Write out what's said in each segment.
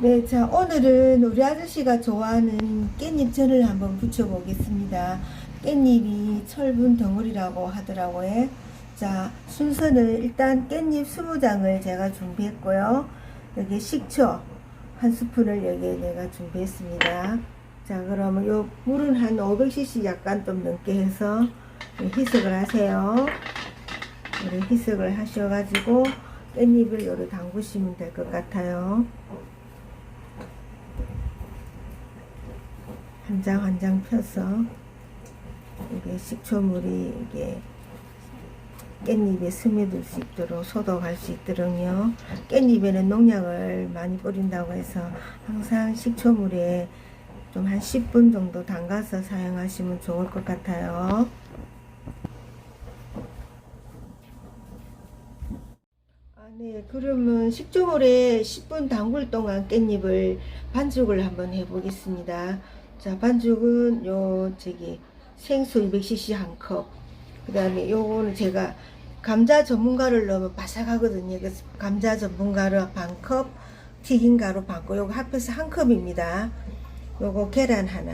네, 자, 오늘은 우리 아저씨가 좋아하는 깻잎전을 한번 부쳐보겠습니다. 깻잎이 철분 덩어리라고 하더라고요. 자, 순서는 일단 깻잎 20장을 제가 준비했고요. 여기 식초 한 스푼을 여기에 내가 준비했습니다. 자, 그러면 요 물은 한 500cc 약간 좀 넘게 해서 희석을 하세요. 희석을 하셔가지고 깻잎을 요래 담그시면 될 것 같아요. 한 장 한 장 펴서 이게 식초물이 이게 깻잎에 스며들 수 있도록 소독할 수 있도록요. 깻잎에는 농약을 많이 뿌린다고 해서 항상 식초물에 좀 한 10분 정도 담가서 사용하시면 좋을 것 같아요. 아, 네. 그러면 식초물에 10분 담글 동안 깻잎을 반죽을 한번 해보겠습니다. 자, 반죽은 요, 저기, 생수 200cc 한 컵. 그 다음에 요거는 제가 감자 전문가를 넣으면 바삭하거든요. 그래서 감자 전문가루 반 컵, 튀긴 가루 반 컵, 요거 합해서 한 컵입니다. 요거 계란 하나.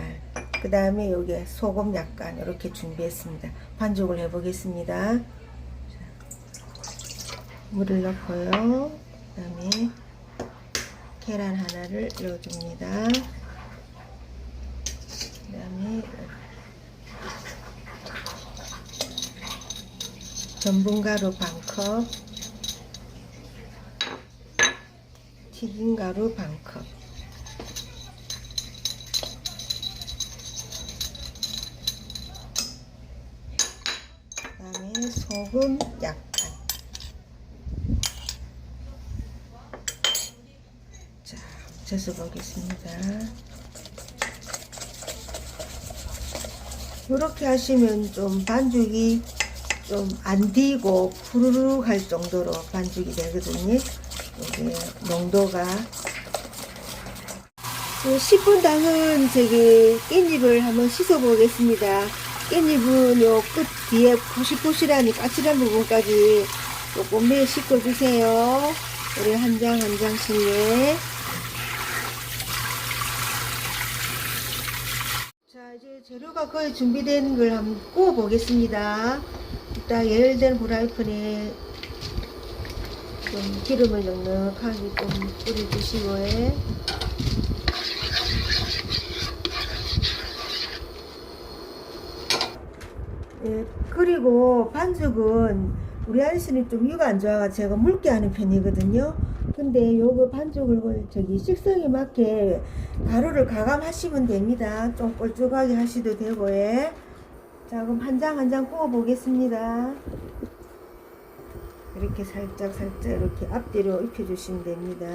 그 다음에 요게 소금 약간 이렇게 준비했습니다. 반죽을 해보겠습니다. 물을 넣고요. 그 다음에 계란 하나를 넣어줍니다. 그 다음에 전분가루 반컵 튀김가루 반컵. 그 다음에 소금 약간. 자 젖어 보겠습니다. 이렇게 하시면 좀 반죽이 좀 안 디고 푸르륵 할 정도로 반죽이 되거든요. 이게 농도가 10분 담은 저기 깻잎을 한번 씻어 보겠습니다. 깻잎은 요 끝 뒤에 포실포실하니 까칠한 부분까지 조금 매 씻어 주세요. 우리 한 장 한 장씩 네. 자 이제 재료가 거의 준비된 걸 한번 구워 보겠습니다. 일단 예열된 후라이팬에 좀 기름을 넉넉하게 좀 뿌려주시고요. 예, 그리고 반죽은 우리 아저씨는 좀 위가 안 좋아가 제가 묽게 하는 편이거든요. 근데 요거 반죽을 저기 식성에 맞게 가루를 가감하시면 됩니다. 좀 꼴쭉하게 하셔도 되고, 예. 자, 그럼 한 장 한 장 구워 보겠습니다. 이렇게 살짝 살짝 이렇게 앞뒤로 입혀 주시면 됩니다.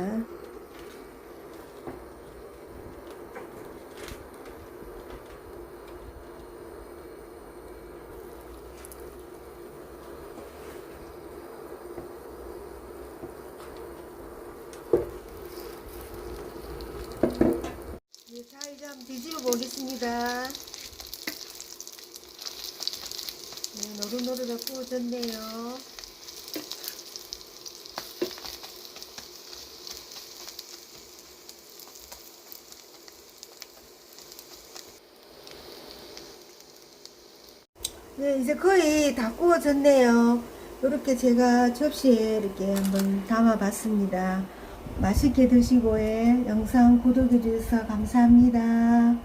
네, 자, 이제 한번 뒤집어 보겠습니다. 네, 노릇노릇하게 구워졌네요. 네, 이제 거의 다 구워졌네요. 이렇게 제가 접시에 이렇게 한번 담아봤습니다. 맛있게 드시고, 예, 영상 구독해주셔서 감사합니다.